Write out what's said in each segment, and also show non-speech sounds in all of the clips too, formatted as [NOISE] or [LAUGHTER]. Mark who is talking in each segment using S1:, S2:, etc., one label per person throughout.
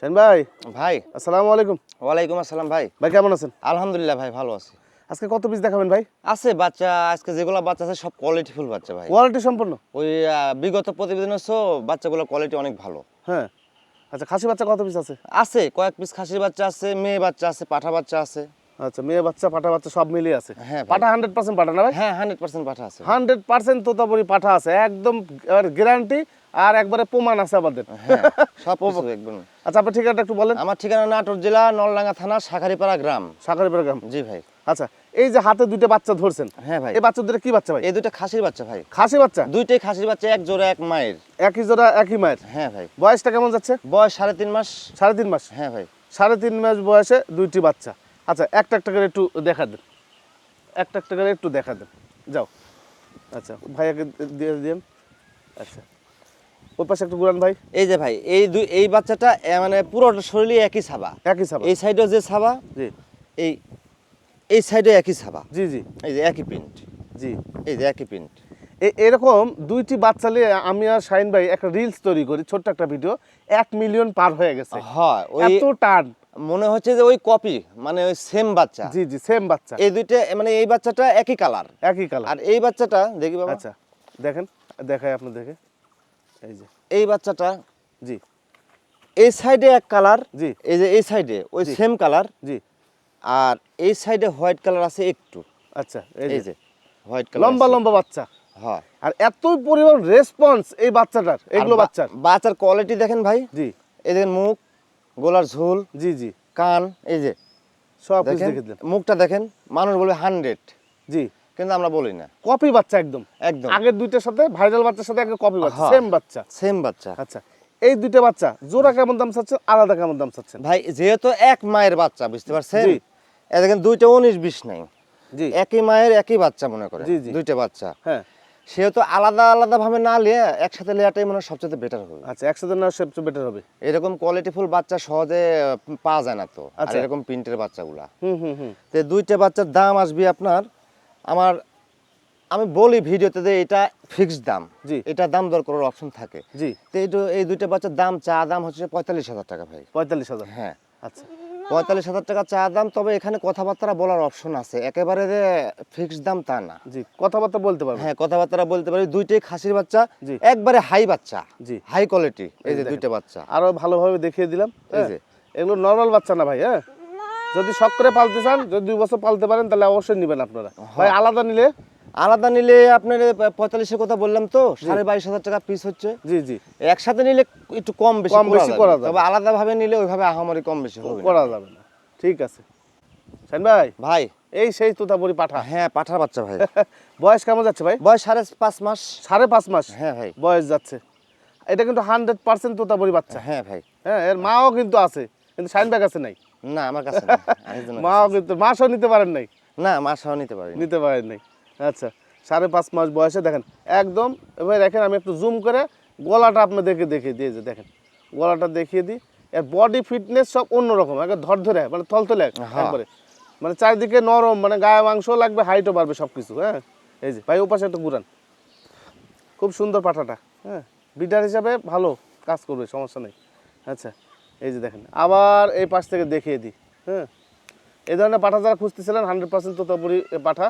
S1: শাহিন ভাই
S2: ভাই।
S1: আসসালামু আলাইকুম।
S2: ওয়ালাইকুম আসসালাম ভাই।
S1: ভাই কেমন আছেন?
S2: আলহামদুলিল্লাহ ভাই ভালো আছি।
S1: আজকে কত পিস দেখাবেন ভাই?
S2: আছে বাচ্চা আজকে যেগুলো বাচ্চা আছে সব কোয়ালিটিফুল বাচ্চা ভাই।
S1: কোয়ালিটি সম্পন্ন?
S2: ওই বিগত প্রতিবেদনের সো বাচ্চাগুলো কোয়ালিটি অনেক ভালো।
S1: হ্যাঁ। আচ্ছা খাসি বাচ্চা কত পিস আছে?
S2: আছে কয়েক পিস খাসির বাচ্চা আছে মেয়ে বাচ্চা আছে পাঠা বাচ্চা আছে।
S1: আচ্ছা মেয়ে বাচ্চা পাঠা বাচ্চা সব মিলিয়ে আছে।
S2: হ্যাঁ।
S1: পাঠা হান্ড্রেড পার্সেন্ট পাঠা না ভাই?
S2: হ্যাঁ হান্ড্রেড পার্সেন্ট পাঠা আছে।
S1: হান্ড্রেড পার্সেন্ট তোতাপুরি পাঠা আছে। একদম গ্যারান্টি আর একবারে প্রমাণ আছে আমাদের।
S2: হ্যাঁ সব কিছু একদম।
S1: আচ্ছা আপনার ঠিকানাটা একটু বলেন।
S2: আমার ঠিকানা নাটোর জেলা নলডাঙ্গা থানা শাখারিপাড়া গ্রাম।
S1: সাকারিপাড়া গ্রাম।
S2: জি ভাই।
S1: আচ্ছা এই যে হাতে দুইটা বাচ্চা ধরছেন
S2: হ্যাঁ ভাই।
S1: এই বাচ্চা দুটো কি বাচ্চা ভাই?
S2: এই দুটো খাসির বাচ্চা ভাই।
S1: খাসি বাচ্চা?
S2: দুইটাই খাসির বাচ্চা এক জোড়া এক মায়ের।
S1: একই জোড়া একই মায়ের?
S2: হ্যাঁ ভাই।
S1: বয়সটা কেমন যাচ্ছে?
S2: বয়স সাড়ে তিন মাস।
S1: সাড়ে তিন মাস?
S2: হ্যাঁ ভাই।
S1: সাড়ে তিন মাস বয়সে দুইটি বাচ্চা। আচ্ছা একটা একটা করে একটু দেখা দেন। একটা একটা করে একটু দেখা দেন। যাও। আচ্ছা ভাইয়াকে দিয়ে দিন। আচ্ছা। ওই পাশে একটু ঘুরান ভাই।
S2: এই যে ভাই এই দুই এই বাচ্চাটা মানে পুরো শরীরে একই ছাবা।
S1: একই সাবা
S2: এই সাইডেও যে ছাবা
S1: জি।
S2: এই এই সাইডে একই ছাবা।
S1: জি জি।
S2: এই যে একই প্রিন্ট
S1: জি।
S2: এই যে একই প্রিন্ট
S1: এরকম দুইটি বাচ্চা নিয়ে আমি আর শাহিন ভাই একটা রিলস তৈরি করি ছোট্ট একটা ভিডিও এক মিলিয়ন পার হয়ে গেছে।
S2: হয় ওই
S1: এত টান।
S2: মনে হচ্ছে যে ওই কপি মানে ওই সেম বাচ্চা।
S1: জি জি সেম বাচ্চা।
S2: এই দুইটা মানে এই বাচ্চাটা একই কালার
S1: একই কালার
S2: আর এই বাচ্চাটা দেখি বাবা।
S1: আচ্ছা দেখেন দেখাই আপনার দেখে এই যে।
S2: এই বাচ্চাটা
S1: জি।
S2: এই সাইডে এক কালার
S1: জি।
S2: এই যে এই সাইডে ওই। সেম কালার
S1: জি।
S2: আর এই সাইডে হোয়াইট কালার আছে একটু।
S1: আচ্ছা এই যে।
S2: হোয়াইট কালার
S1: লম্বা লম্বা বাচ্চা।
S2: হয়।
S1: আর এত পরিমাণ রেসপন্স এই বাচ্চাটার এগুলো বাচ্চার।
S2: বাচ্চার কোয়ালিটি দেখেন ভাই।
S1: জি।
S2: এই দেখেন মুখ গোলার ঝোল
S1: জি জি।
S2: কান এই যে।
S1: সব
S2: মুখটা দেখেন মানুষ বলবে হান্ড্রেড
S1: জি।
S2: কিন্তু আমরা বলি না।
S1: কপি বাচ্চা একদম।
S2: একদম।
S1: আগের দুইটার সাথে ভাইরাল বাচ্চার সাথে একটা কপি বাচ্চা।
S2: হ্যাঁ।
S1: সেম বাচ্চা।
S2: সেম বাচ্চা।
S1: আচ্ছা এই দুইটা বাচ্চা জোড়া কেমন দাম চাচ্ছেন আলাদা কেমন দাম চাচ্ছেন?
S2: ভাই যেহেতু এক মায়ের বাচ্চা বুঝতে পারছেন। এ দেখেন দুইটা উনিশ বিশ নাই।
S1: জি।
S2: একই মায়ের একই বাচ্চা মনে করে। দুইটা বাচ্চা।
S1: হ্যাঁ।
S2: সেহেতু আলাদা আলাদা ভাবে না নিয়ে একসাথে নেওয়াটাই মনে হয় সবচেয়ে বেটার হবে।
S1: আচ্ছা একসাথে না সবচেয়ে বেটার হবে।
S2: এরকম কোয়ালিটিফুল বাচ্চা সহজে পাওয়া যায় না তো।
S1: আচ্ছা।
S2: এরকম প্রিন্টের বাচ্চাগুলা।
S1: হুম হুম হুম।
S2: তো দুইটা বাচ্চার দাম আসবে আপনার আমার আমি বলি ভিডিওতে যে এটা ফিক্সড দাম।
S1: জি।
S2: এটা দাম দর করার অপশন থাকে।
S1: জি।
S2: তো এই এই দুইটা বাচ্চার দাম চা দাম হচ্ছে পঁয়তাল্লিশ হাজার টাকা ভাই।
S1: পঁয়তাল্লিশ হাজার।
S2: হ্যাঁ।
S1: আচ্ছা।
S2: পঁয়তাল্লিশ হাজার টাকা চা দাম তবে এখানে কথাবার্তা বলার অপশন আছে। একেবারে যে ফিক্সড দাম তা না।
S1: জি কথাবার্তা বলতে পারবেন
S2: হ্যাঁ কথাবার্তা বলতে পারি। দুইটাই খাসির বাচ্চা
S1: জি।
S2: একবারে হাই বাচ্চা।
S1: জি।
S2: হাই কোয়ালিটি এই যে দুইটা বাচ্চা।
S1: আরও ভালোভাবে দেখিয়ে দিলাম
S2: এই
S1: হ্যাঁ?
S2: যে।
S1: এগুলো নর্মাল বাচ্চা না ভাই হ্যাঁ? যদি শখ করে পালতে চান যদি দুই বছর পালতে পারেন তাহলে অবশ্যই নেবেন আপনারা। ভাই আলাদা নিলে?
S2: আলাদা নিলে আপনার পঁয়তাল্লিশের কথা বললাম তো সাড়ে বাইশ হাজার টাকা পিস হচ্ছে।
S1: জি জি।
S2: একসাথে নিলে একটু কম বেশি
S1: কম বেশি করা যাবে।
S2: তবে আলাদা ভাবে নিলে ওইভাবে আহামরি কম বেশি হবে।
S1: করা যাবে না। ঠিক আছে। শাহিন ভাই
S2: ভাই।
S1: এই সেই তোতাপুরি পাঠা।
S2: হ্যাঁ পাঠার বাচ্চা ভাই। [LAUGHS]
S1: বয়স কেমন যাচ্ছে ভাই?
S2: বয়স সাড়ে পাঁচ মাস।
S1: সাড়ে পাঁচ মাস?
S2: হ্যাঁ ভাই।
S1: বয়স যাচ্ছে। এটা কিন্তু হান্ড্রেড পার্সেন্ট তোতাপুরি বাচ্চা।
S2: হ্যাঁ ভাই।
S1: হ্যাঁ এর মাও কিন্তু আছে কিন্তু সাইন ব্যাগ আছে নাই।
S2: না আমার কাছে না,
S1: মাও কিন্তু মাসও নিতে পারেন নাই?
S2: না মা সহ নিতে পারি
S1: নিতে পারেন নাই। আচ্ছা সাড়ে পাঁচ মাস বয়সে দেখেন একদম এবার দেখেন আমি একটু জুম করে গলাটা আপনাদেরকে দেখিয়ে দিয়ে যে দেখেন গলাটা দেখিয়ে দিই। এর বডি ফিটনেস সব অন্যরকম একবার ধরধরে মানে থলথলে
S2: হ্যাঁ।
S1: একবারে। মানে চারিদিকে নরম মানে গায়ে মাংস লাগবে হাইটও বাড়বে সব কিছু হ্যাঁ। এই যে ভাই ওপাশে একটা ঘুরান। খুব সুন্দর পাঠাটা হ্যাঁ। বিডার হিসাবে ভালো কাজ করবে সমস্যা নেই। আচ্ছা এই যে দেখেন আবার এই পাশ থেকে দেখিয়ে দিই হ্যাঁ? এই ধরনের পাঠা যারা খুঁজতেছিলেন হান্ড্রেড পার্সেন্ট তোতাপুরি পাঠা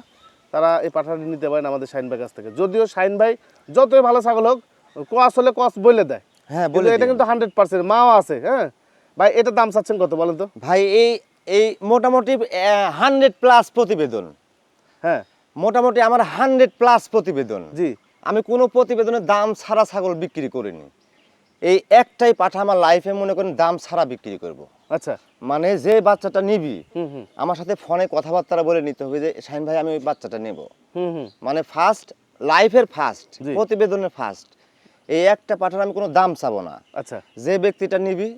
S1: তারা এই পাঠাটি নিতে পারেন আমাদের শাইন ভাই কাছ থেকে। যদিও শাইন ভাই যতই ভালো ছাগল হোক কস হলে কস বলে দেয়।
S2: হ্যাঁ বলে
S1: এটা কিন্তু হান্ড্রেড পার্সেন্ট মাও আছে হ্যাঁ? ভাই এটার দাম চাচ্ছেন কত বলেন তো?
S2: ভাই এই এই মোটামুটি হান্ড্রেড প্লাস প্রতিবেদন।
S1: হ্যাঁ।
S2: মোটামুটি আমার হান্ড্রেড প্লাস প্রতিবেদন।
S1: জি।
S2: আমি কোনো প্রতিবেদনের দাম ছাড়া ছাগল বিক্রি করিনি। এই একটাই পাঠা আমার লাইফে মনে করেন দাম ছাড়া বিক্রি করব।
S1: আচ্ছা।
S2: মানে যে বাচ্চাটা নিবি আমার সাথে ফোনে কথাবার্তা বলে নিতে হবে যে শাহিন ভাই আমি ওই বাচ্চাটা নেব।
S1: হুম হুম।
S2: মানে ফার্স্ট লাইফের ফার্স্ট প্রতিবেদনের ফার্স্ট এই একটা পাঠার আমি কোনো দাম চাবো না।
S1: আচ্ছা।
S2: যে ব্যক্তিটা নিবি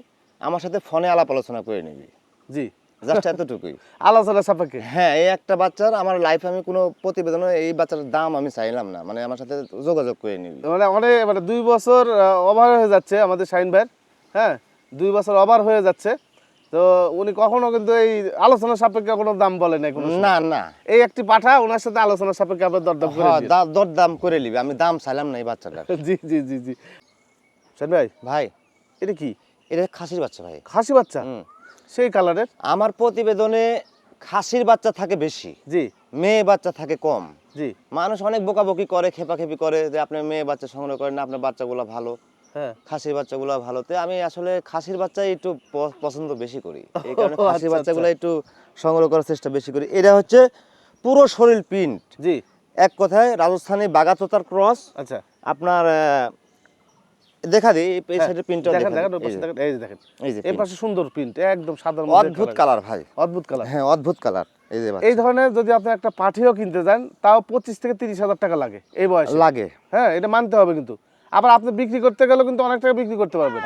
S2: আমার সাথে ফোনে আলাপ আলোচনা করে নিবি।
S1: জি।
S2: জাস্ট এতটুকুই।
S1: আলোচনা সাপেক্ষে।
S2: হ্যাঁ এই একটা বাচ্চার আমার লাইফে আমি কোনো প্রতিবেদনে এই বাচ্চার দাম আমি চাইলাম না। মানে আমার সাথে যোগাযোগ করে নিবি
S1: মানে অনেক মানে দুই বছর ওভার হয়ে যাচ্ছে আমাদের শাইন ভাইয়ের হ্যাঁ দুই বছর ওভার হয়ে যাচ্ছে। তো উনি কখনো কিন্তু এই আলোচনা সাপেক্ষে কোনো দাম বলে নাই কোনো
S2: না না।
S1: এই একটি পাঠা ওনার সাথে আলোচনা সাপেক্ষে আপনার দরদাম করে
S2: হ্যাঁ, দরদাম করে নিবি। আমি দাম চাইলাম না এই বাচ্চাটার। [LAUGHS]
S1: জি জি জি জি। শাইন ভাই
S2: ভাই।
S1: এটা কি?
S2: এটা খাসির বাচ্চা ভাই।
S1: খাসি বাচ্চা?
S2: হুম।
S1: সেই কালারের?
S2: আমার প্রতিবেদনে খাসির বাচ্চা থাকে বেশি
S1: জি।
S2: মেয়ে বাচ্চা থাকে কম।
S1: জি।
S2: মানুষ অনেক বকাবকি করে খেপাখেপি করে যে আপনি মেয়ে বাচ্চা সংগ্রহ করেন না আপনার বাচ্চাগুলো ভালো
S1: হ্যাঁ।
S2: খাসির বাচ্চাগুলো ভালো। তো আমি আসলে খাসির বাচ্চাই একটু পছন্দ বেশি করি। এই কারণে খাসির
S1: আচ্ছা,
S2: বাচ্চাগুলো একটু সংগ্রহ করার চেষ্টা বেশি করি। এটা হচ্ছে পুরো শরীর প্রিন্ট
S1: জি।
S2: এক কথায় রাজস্থানী বাগাতোতার ক্রস
S1: আচ্ছা।
S2: আপনার দেখা দিই এই-
S1: হ্যাঁ,
S2: সাইডের প্রিন্টটা
S1: দেখেন।
S2: দেখেন
S1: দেখেন এই যে দেখেন।
S2: এই
S1: পাশে সুন্দর প্রিন্ট একদম সাধারণ
S2: অদ্ভুত কালার ভাই।
S1: অদ্ভুত কালার
S2: হ্যাঁ অদ্ভুত কালার এই যে
S1: এই ধরনের যদি আপনি একটা পাঠিও কিনতে যান তাও পঁচিশ থেকে তিরিশ হাজার টাকা লাগে এই বয়সে।
S2: লাগে।
S1: হ্যাঁ এটা মানতে হবে কিন্তু। আবার আপনি বিক্রি করতে গেলেও কিন্তু অনেক টাকা বিক্রি করতে পারবেন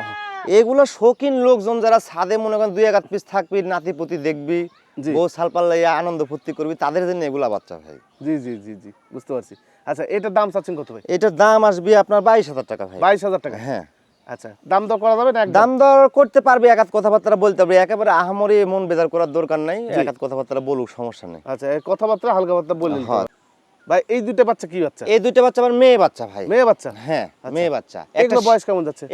S2: এগুলো শৌখিন লোকজন যারা ছাদে মনে করেন দুই এক আধ পিস থাকবি নাতিপুতি দেখবি
S1: জি।
S2: বউ সালপাল্লাইয়া আনন্দ ফুর্তি করবি তাদের জন্য এগুলা বাচ্চা ভাই।
S1: জি জি জি জি বুঝতে পারছি। আচ্ছা এটার দাম চাচ্ছেন কত ভাই?
S2: এটার দাম আসবে আপনার বাইশ হাজার টাকা ভাই।
S1: বাইশ হাজার টাকা?
S2: হ্যাঁ।
S1: আচ্ছা দাম দর করা যাবে না
S2: দাম দর করতে পারবি এক আধ কথাবার্তা বলতে পারবি একেবারে আহামরি মন বেজার করার দরকার নাই এক আধ কথাবার্তা বলুক সমস্যা নেই।
S1: আচ্ছা কথাবার্তা হালকা বার্তা বললেন।
S2: হ্যাঁ।
S1: ভাই এই দুইটা বাচ্চা কি বাচ্চা?
S2: এই দুইটা বাচ্চা আবার মেয়ে বাচ্চা ভাই।
S1: মেয়ে বাচ্চা?
S2: হ্যাঁ মেয়ে বাচ্চা।
S1: এগুলো বয়স কেমন যাচ্ছে?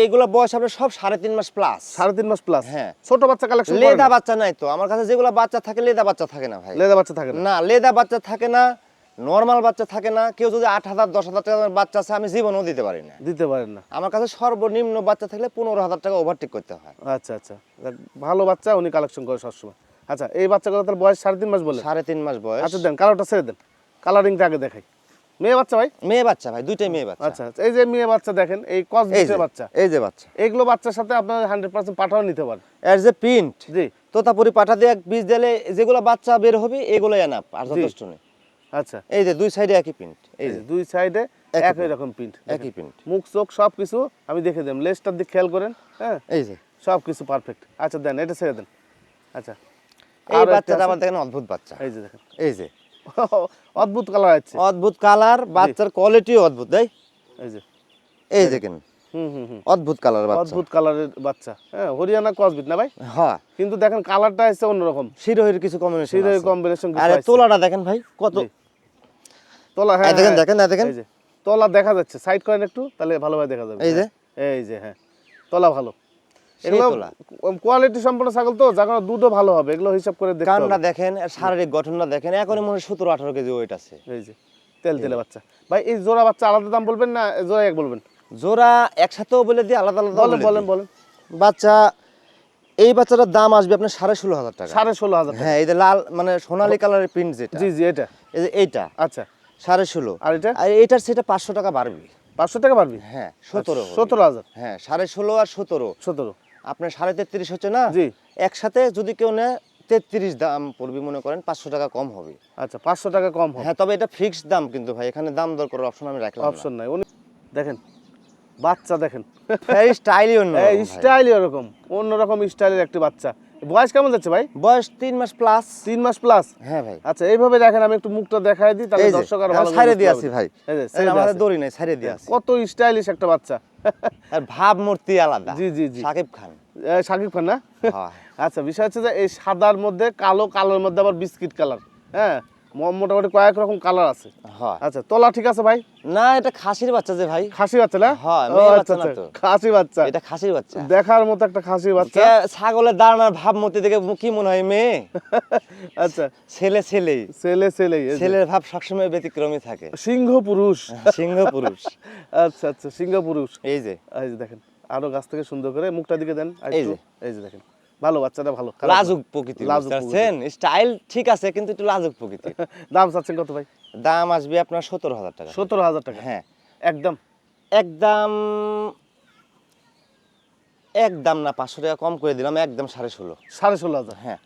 S2: এইগুলো বয়স আপনার সব সাড়ে তিন মাস প্লাস
S1: সাড়ে তিন মাস প্লাস
S2: হ্যাঁ।
S1: ছোট বাচ্চা কালেকশন
S2: লেদা বাচ্চা নাই তো। আমার কাছে যেগুলো বাচ্চা থাকে লেদা বাচ্চা থাকে না ভাই।
S1: লেদা বাচ্চা থাকে না?
S2: না লেদা বাচ্চা থাকে না নর্মাল বাচ্চা থাকে না। কেউ যদি আট হাজার দশ হাজার টাকার বাচ্চা আছে আমি জীবনও দিতে পারি না।
S1: দিতে পারেন না।
S2: আমার কাছে সর্বনিম্ন বাচ্চা থাকলে পনেরো হাজার টাকা ওভারটেক করতে হয়।
S1: আচ্ছা আচ্ছা। ভালো বাচ্চা উনি কালেকশন করে সবসময়। আচ্ছা এই বাচ্চাগুলো তার বয়স সাড়ে তিন মাস বলে?
S2: সাড়ে তিন মাস বয়স।
S1: আচ্ছা দেন কালারটা ছেড়ে দেন। কালারিংটা আগে দেখাই। মেয়ে বাচ্চা ভাই?
S2: মেয়ে বাচ্চা ভাই দুইটাই মেয়ে বাচ্চা।
S1: আচ্ছা আচ্ছা এই যে মেয়ে বাচ্চা দেখেন এই কস বাচ্চা।
S2: এই যে বাচ্চা।
S1: এইগুলো বাচ্চার সাথে আপনার হান্ড্রেড পার্সেন্ট পাঠাও নিতে পারেন।
S2: এর যে প্রিন্ট
S1: জি।
S2: তোতাপুরি পাঠা দিয়ে এক বীজ দিলে যেগুলো বাচ্চা বের হবে এগুলো এনাপ আর যথেষ্ট নেই।
S1: আচ্ছা।
S2: এই যে দুই সাইডে একই প্রিন্ট এই
S1: যে। দুই সাইডে
S2: একই
S1: রকম প্রিন্ট
S2: একই প্রিন্ট
S1: মুখ চোখ সব কিছু আমি দেখে দিলাম। লেজটার দিক খেয়াল করেন হ্যাঁ?
S2: এই যে।
S1: সব কিছু পারফেক্ট আচ্ছা দেন এটা ছেড়ে দেন। আচ্ছা।
S2: এই বাচ্চাটা। আবার দেখেন অদ্ভুত বাচ্চা।
S1: এই যে দেখেন।
S2: এই যে। [LAUGHS]
S1: অদ্ভুত কালার আছে।
S2: অদ্ভুত কালার বাচ্চার কোয়ালিটিও অদ্ভুত তাই
S1: এই যে।
S2: এই দেখেন
S1: হুম হুম
S2: অদ্ভুত কালার বাচ্চা।
S1: অদ্ভুত কালারের বাচ্চা। হ্যাঁ হরিয়ানা ক্রসবিট না ভাই?
S2: হ্যাঁ।
S1: কিন্তু দেখেন কালারটা হচ্ছে অন্যরকম।
S2: শিরোহির কিছু কম্বিনেশন
S1: শিরোই কম্বিনেশন
S2: আরে তোলাটা দেখেন ভাই কত।
S1: তোলা হ্যাঁ
S2: দেখেন,
S1: হ্যাঁ,
S2: দেখেন, দেখেন।
S1: এই যে। তোলা দেখা যাচ্ছে। সাইড করেন একটু তাহলে ভালোভাবে দেখা যাবে।
S2: এই যে।
S1: হ্যাঁ, এই যে হ্যাঁ। তোলা ভালো। এগুলো কোয়ালিটি সম্পন্ন ছাগল তো যার দুধও ভালো হবে এগুলো হিসাব করে দেখতে হবে।
S2: দেখেন শারীরিক গঠনটা দেখেন এখনই মনে হয় সতেরো আঠারো কেজি ওয়েট আছে।
S1: এই যে তেল তেলে বাচ্চা। ভাই এই জোড়া বাচ্চা আলাদা দাম বলবেন না জোড়া এক বলবেন?
S2: জোড়া একসাথেও বলে দিই আলাদা আলাদা
S1: বলেন বলেন বলেন।
S2: বাচ্চা এই বাচ্চাটার দাম আসবে আপনার সাড়ে ষোলো হাজার টাকা।
S1: সাড়ে ষোলো হাজার।
S2: হ্যাঁ এই যে লাল মানে সোনালী কালারের প্রিন্ট যেটা।
S1: জি জি এটা।
S2: এই যে এইটা।
S1: আচ্ছা।
S2: সাড়ে ষোলো।
S1: আর এটা?
S2: আর এটার সেটা পাঁচশো টাকা বাড়বে।
S1: পাঁচশো টাকা পারবি
S2: হ্যাঁ সতেরো হবে।
S1: সতেরো হাজার।
S2: হ্যাঁ সাড়ে ষোলো আর সতেরো।
S1: সতেরো।
S2: আপনার সাড়ে তেত্রিশ হচ্ছে না?
S1: জি।
S2: একসাথে যদি কেউ নেয় তেত্রিশ দাম পড়বে মনে করেন পাঁচশো টাকা কম হবে।
S1: আচ্ছা পাঁচশো টাকা কম হবে।
S2: হ্যাঁ তবে এটা ফিক্সড দাম কিন্তু ভাই এখানে দাম দর করার অপশন আমি রাখলাম
S1: অপশন নাই। উনি দেখেন বাচ্চা দেখেন।
S2: স্টাইলই অন্য।
S1: স্টাইলই ওরকম। অন্যরকম স্টাইলের একটি বাচ্চা। বয়স কেমন যাচ্ছে ভাই?
S2: বয়স তিন মাস প্লাস
S1: তিন মাস প্লাস
S2: হ্যাঁ ভাই।
S1: আচ্ছা এইভাবে দেখেন আমি একটু মুখটা দেখাই দিই তাহলে দর্শক আর ভালো ছাইরে
S2: দিয়ে। আছি ভাই।
S1: এই যে,
S2: আমাদের দড়ি নাই ছাইরে দিয়ে আছি
S1: কত স্টাইলিশ একটা বাচ্চা।
S2: আর ভাব মূর্তি আলাদা।
S1: জি, জি, জি।
S2: সাকিব খান।
S1: সাকিব খান না?
S2: হ্যাঁ।
S1: আচ্ছা বিষয় হচ্ছে যে এই সাদার মধ্যে কালো কালোর মধ্যে আবার বিস্কিট কালার হ্যাঁ? মোটামুটি কয়েক রকম কালার আছে।
S2: হ্যাঁ।
S1: আচ্ছা তোলা ঠিক আছে ভাই?
S2: না এটা খাসির বাচ্চা যে ভাই।
S1: খাসি বাচ্চা না?
S2: হ্যাঁ,
S1: আচ্ছা, আচ্ছা, খাসি বাচ্চা।
S2: এটা খাসির বাচ্চা।
S1: দেখার মতো একটা খাসি বাচ্চা।
S2: ছাগলের দাঁড়ানোর ভাবমূর্তি দেখে কি মনে হয় মেয়ে? [LAUGHS]
S1: আচ্ছা।
S2: ছেলে ছেলেই।
S1: ছেলে ছেলেই
S2: ছেলের ভাব সবসময় ব্যতিক্রমী থাকে।
S1: সিংহ পুরুষ।
S2: সিংহ পুরুষ। [LAUGHS]
S1: আচ্ছা আচ্ছা সিংহ পুরুষ।
S2: এই যে।
S1: এই যে দেখেন আরও গাছ থেকে সুন্দর করে মুখটা দিকে দেন
S2: এই যে।
S1: এই যে দেখেন। ভালো বাচ্চাটা ভালো
S2: লাজুক প্রকৃতি স্টাইল ঠিক আছে কিন্তু একটু লাজুক প্রকৃতি [LAUGHS]
S1: দাম চাচ্ছেন কত ভাই?
S2: দাম আসবে আপনার সতেরো হাজার টাকা।
S1: সতেরো হাজার টাকা?
S2: হ্যাঁ।
S1: একদম?
S2: একদম একদম না পাঁচশো টাকা কম করে দিলাম একদম সাড়ে ষোলো।
S1: সাড়ে ষোলো হাজার?
S2: হ্যাঁ।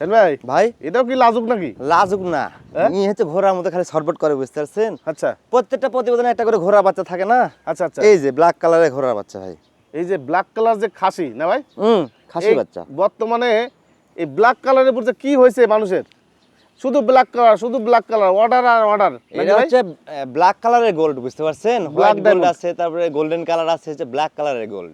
S1: সেন ভাই
S2: ভাই?
S1: এটাও কি লাজুক নাকি?
S2: লাজুক না।
S1: হ্যাঁ?
S2: ই হচ্ছে ঘোড়ার মতো খালি ছটফট করে বুঝতে পারছেন?
S1: আচ্ছা।
S2: প্রত্যেকটা প্রতিবেদনে একটা করে ঘোড়া বাচ্চা থাকে না?
S1: আচ্ছা আচ্ছা।
S2: এই যে ব্ল্যাক কালারের ঘোড়ার বাচ্চা ভাই।
S1: এই যে ব্ল্যাক কালার যে খাসি না ভাই?
S2: হুম খাসি বাচ্চা।
S1: বর্তমানে এই ব্ল্যাক কালারের উপর যে কি হয়েছে মানুষের? শুধু ব্ল্যাক কালার শুধু ব্ল্যাক কালার অর্ডার আর অর্ডার
S2: এটা হচ্ছে ব্ল্যাক কালারের গোল্ড বুঝতে পারছেন? হোয়াইট গোল্ড আছে তারপরে গোল্ডেন কালার আছে হচ্ছে ব্ল্যাক কালারের গোল্ড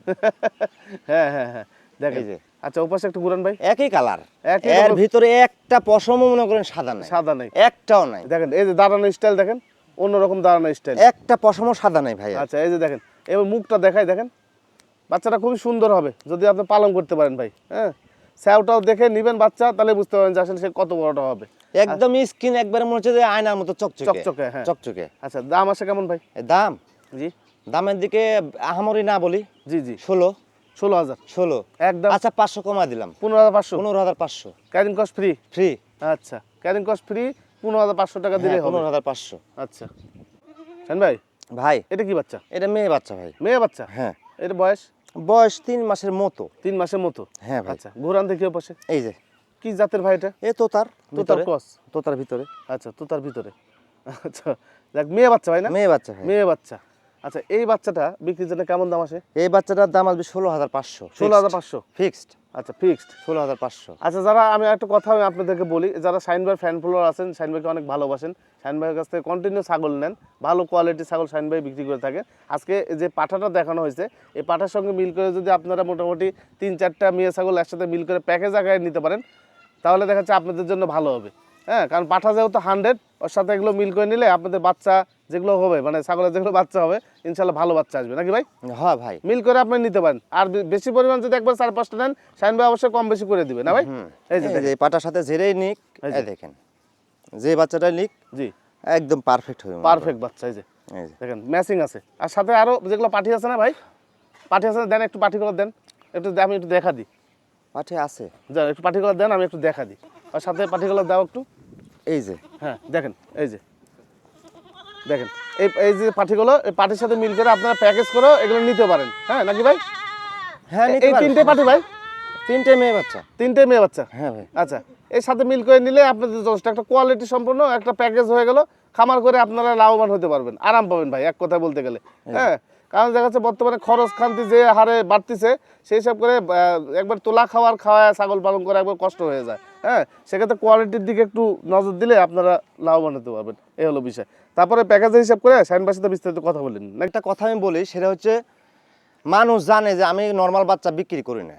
S1: হ্যাঁ হ্যাঁ হ্যাঁ দেখেন।
S2: যে।
S1: আচ্ছা ওপাশে একটু ঘুরান ভাই।
S2: একই
S1: কালারের
S2: ভিতরে একটা পশমও মনে করেন সাদা নাই।
S1: সাদা নেই।
S2: একটাও নাই।
S1: দেখেন এই যে দাঁড়ানো স্টাইল দেখেন অন্যরকম দাঁড়ানো স্টাইল
S2: একটা পশমও সাদা নাই ভাই
S1: আচ্ছা এই যে দেখেন এবার মুখটা দেখাই দেখেন। বাচ্চাটা খুবই সুন্দর হবে যদি আপনি পালন করতে পারেন ভাই হ্যাঁ? স্যাওটাও দেখে নেবেন বাচ্চা তাহলে বুঝতে পারবেন যে আসলে সে কত বড়টা হবে।
S2: একদম স্কিন একবারে মনে হচ্ছে যে আয়নার মতো চকচকে।
S1: চকচকে, হ্যাঁ।
S2: চকচকে।
S1: আচ্ছা দাম আসে কেমন ভাই?
S2: দাম?
S1: জি।
S2: দামের দিকে আহামরি না বলি।
S1: জি জি।
S2: ষোলো।
S1: ষোলো হাজার।
S2: ষোলো।
S1: একদম।
S2: আচ্ছা পাঁচশো কমা দিলাম।
S1: পনেরো হাজার পাঁচশো।
S2: পনেরো হাজার পাঁচশো।
S1: Carrying cost free?
S2: ফ্রি।
S1: আচ্ছা ক্যারিং কস্ট ফ্রি পনেরো হাজার পাঁচশো টাকা দিলে হবে।
S2: হ্যাঁ, পনেরো হাজার পাঁচশো।
S1: আচ্ছা। শান ভাই?
S2: ভাই।
S1: এটা কি বাচ্চা?
S2: এটা মেয়ে বাচ্চা ভাই।
S1: মেয়ে বাচ্চা?
S2: হ্যাঁ।
S1: এটা বয়স?
S2: বয়স তিন মাসের মতো।
S1: তিন মাসের মতো?
S2: হ্যাঁ ভাই।
S1: আচ্ছা ঘোরান দেখি পাশে
S2: এই যে।
S1: কি জাতের ভাই এটা?
S2: এ তোতার।
S1: তোতার ক্রস
S2: তোতার ভিতরে।
S1: আচ্ছা তোতার ভিতরে। আচ্ছা দেখ মেয়ে বাচ্চা ভাই না?
S2: মেয়ে বাচ্চা
S1: মেয়ে বাচ্চা। আচ্ছা এই বাচ্চাটা বিক্রির জন্য কেমন দাম আসে?
S2: এই বাচ্চাটার দাম আসবে ষোলো হাজার পাঁচশো।
S1: ষোলো হাজার পাঁচশো?
S2: ফিক্সড
S1: আচ্ছা ফিক্সড
S2: ষোলো হাজার পাঁচশো।
S1: আচ্ছা যারা আমি একটা কথা আমি আপনাদেরকে বলি যারা শাইন ভাই ফ্যান ফলোয়ার আছেন শাইন ভাইকে অনেক ভালোবাসেন শাইন ভাইয়ের কাছ থেকে কন্টিনিউ ছাগল নেন ভালো কোয়ালিটির ছাগল শাইন ভাই বিক্রি করে থাকে। আজকে যে পাঠাটা দেখানো হয়েছে এই পাঠার সঙ্গে মিল করে যদি আপনারা মোটামুটি তিন চারটা মেয়ে ছাগল একসাথে মিল করে প্যাকেজ আকারে নিতে পারেন তাহলে দেখা যাচ্ছে আপনাদের জন্য ভালো হবে। হ্যাঁ কারণ পাঠা যেহেতু হান্ড্রেড ওর সাথে এগুলো মিল করে নিলে আপনাদের বাচ্চা যেগুলো হবে মানে ছাগলের যেগুলো বাচ্চা হবে ইনশাল্লাহ ভালো বাচ্চা আসবে। নাকি ভাই?
S2: হ্যাঁ ভাই।
S1: মিল করে আপনি নিতে পারেন। আর বেশি পরিমাণ যদি একবার চার পাঁচটা নেন শাইন ভাই অবশ্যই কম বেশি করে দিবে না ভাই? এই যে
S2: পাটার সাথে ঝেড়েই নিক দেখেন। যে বাচ্চাটা নিক
S1: জি।
S2: একদম পারফেক্ট হবে
S1: পারফেক্ট বাচ্চা এই যে। দেখেন ম্যাচিং আছে। আর সাথে আরও যেগুলো পাঠি আছে না ভাই? পাঠি আছে দেন একটু পাঠিগুলো দেন। একটু আমি একটু দেখা দিই।
S2: পাঠে আছে।
S1: যান একটু পাঠিগুলো দেন আমি একটু দেখা দিই। আর সাথে পাঠিগুলো দাও একটু।
S2: এই যে
S1: হ্যাঁ দেখেন এই যে। দেখেন এই এই যে পাঠিগুলো এই পাটির সাথে মিল করে আপনারা প্যাকেজ করে এগুলো নিতে পারেন। হ্যাঁ নাকি ভাই?
S2: হ্যাঁ নিতে
S1: এই তিনটে পাঠি ভাই?
S2: তিনটে মেয়ে বাচ্চা।
S1: তিনটে মেয়ে বাচ্চা?
S2: হ্যাঁ ভাই।
S1: আচ্ছা এর সাথে মিল করে নিলে আপনাদের যথেষ্ট একটা কোয়ালিটি সম্পন্ন একটা প্যাকেজ হয়ে গেল। খামার করে আপনারা লাভবান হতে পারবেন। আরাম পাবেন ভাই এক কথা বলতে গেলে। হ্যাঁ কারণ দেখা যাচ্ছে বর্তমানে খরচ খান্তি যে হারে বাড়তিছে, সেই সব করে একবার তোলা খাওয়ার খাওয়া ছাগল পালন করা একবার কষ্ট হয়ে যায়। হ্যাঁ সেক্ষেত্রে কোয়ালিটির দিকে একটু নজর দিলে আপনারা লাভবান হতে পারবেন। এই হলো বিষয়। তারপরে প্যাকেজের হিসাব করে সাইনবার সাথে বিস্তারিত কথা বলেন
S2: একটা কথা আমি বলি, সেটা হচ্ছে মানুষ জানে যে আমি নর্মাল বাচ্চা বিক্রি করি না।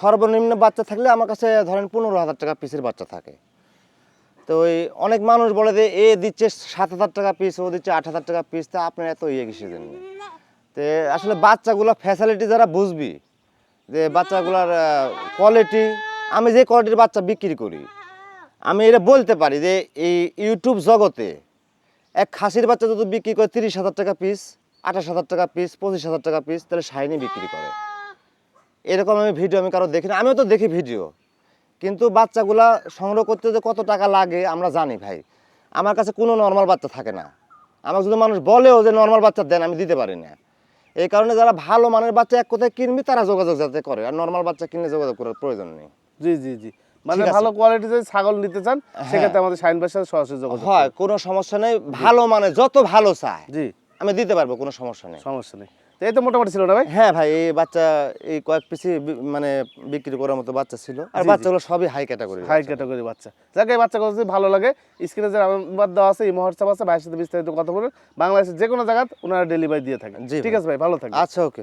S2: সর্বনিম্ন বাচ্চা থাকলে আমার কাছে ধরেন পনেরো হাজার টাকা পিসের বাচ্চা থাকে। তো ওই অনেক মানুষ বলে যে, এ দিচ্ছে সাত হাজার টাকা পিস ও দিচ্ছে আট হাজার টাকা পিস তা আপনার এত ইয়ে কিসের জন্য? তো আসলে বাচ্চাগুলো ফ্যাসিলিটি যারা বুঝবি, যে বাচ্চাগুলোর কোয়ালিটি আমি যে কোয়ালিটির বাচ্চা বিক্রি করি, আমি এটা বলতে পারি যে, এই ইউটিউব জগতে এক খাসির বাচ্চা যদি বিক্রি করে তিরিশ হাজার টাকা পিস আঠাশ হাজার টাকা পিস পঁচিশ হাজার টাকা পিস তাহলে শাইনি বিক্রি করে। এরকম আমি ভিডিও আমি কারও দেখি না। আমিও তো দেখি ভিডিও কিন্তু বাচ্চাগুলা সংগ্রহ করতে যে কত টাকা লাগে আমরা জানি ভাই। আমার কাছে কোনো নর্মাল বাচ্চা থাকে না। আমাকে যদি মানুষ বলেও যে নর্মাল বাচ্চা দেন আমি দিতে পারি না। এই কারণে যারা ভালো মানের বাচ্চা এক কোথায় কিনবি তারা যোগাযোগ যাতে করে। আর নর্মাল বাচ্চা কিনে যোগাযোগ করার প্রয়োজন নেই।
S1: জি জি জি। মানে ভালো কোয়ালিটি যদি ছাগল নিতে চান সেক্ষেত্রে আমাদের সাইনবার সাথে সরাসরি যোগাযোগ
S2: হয় কোনো সমস্যা নেই। ভালো মানে যত ভালো চায়
S1: জি।
S2: আমি দিতে পারব কোনো সমস্যা নেই।
S1: সমস্যা নেই। তো এই তো মোটামুটি ছিল না ভাই?
S2: হ্যাঁ ভাই এই বাচ্চা এই কয়েক পিসি মানে বিক্রি করার মতো বাচ্চা ছিল। আর। বাচ্চাগুলো সবই হাই ক্যাটাগরি
S1: হাই ক্যাটাগরি বাচ্চা। যাকে এই বাচ্চাগুলো যদি ভালো লাগে স্ক্রিনে যে নাম্বার দেওয়া আছে এই মহোৎসব আছে ভাইয়ের সাথে বিস্তারিত কথা বলুন। বাংলাদেশের যে কোনো জায়গায় ওনারা ডেলিভারি দিয়ে থাকেন। ঠিক আছে ভাই ভালো থাকে
S2: আচ্ছা ওকে